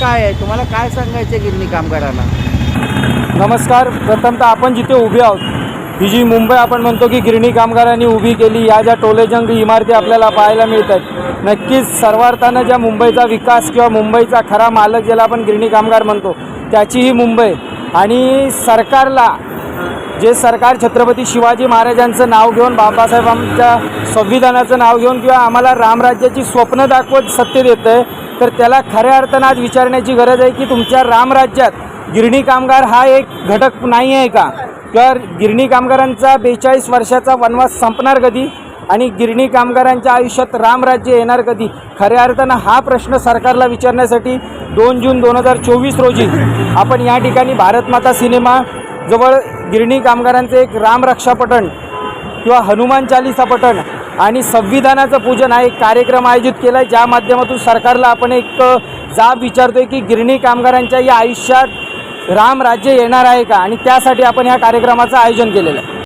काय आहे? तुम्हाला काय सांगायचं गिरणी कामगारांना नमस्कार. प्रथमतः आपण जिथे उभे आहोत ही जी मुंबई आपण म्हणतो की गिरणी कामगारांनी उभी केली या ज्या टोलेजंग इमारती आपल्याला पाहायला मिळतात नक्कीच सर्वार्थानं ज्या मुंबईचा विकास किंवा मुंबईचा खरा मालक ज्याला आपण गिरणी कामगार म्हणतो त्याची ही मुंबई. आणि सरकारला जे सरकार छत्रपती शिवाजी महाराजांचं नाव घेऊन बाबासाहेब आमच्या संविधानाचं नाव घेऊन किंवा आम्हाला रामराज्याची स्वप्न दाखवत सत्य देतं आहे तर त्याला खऱ्या अर्थानं आज विचारण्याची गरज आहे की तुमच्या रामराज्यात गिरणी कामगार हा एक घटक नाही आहे का? किंवा गिरणी कामगारांचा बेचाळीस वर्षाचा वनवास संपणार कधी? आणि गिरणी कामगारांच्या आयुष्यात रामराज्य येणार कधी? खऱ्या अर्थानं हा प्रश्न सरकारला विचारण्यासाठी दोन जून दोन हजार चोवीस रोजी आपण या ठिकाणी भारतमाता सिनेमा जवळ गिरणी कामगारांचे एक रामरक्षा पठण किंवा हनुमान चालिसा पठण आणि संविधानाचं पूजन हा एक कार्यक्रम आयोजित केला आहे ज्या माध्यमातून सरकारला आपण एक जाब विचारतो आहे की गिरणी कामगारांच्या या आयुष्यात राम राज्य येणार आहे का? आणि त्यासाठी आपण ह्या कार्यक्रमाचं आयोजन केलेलं आहे.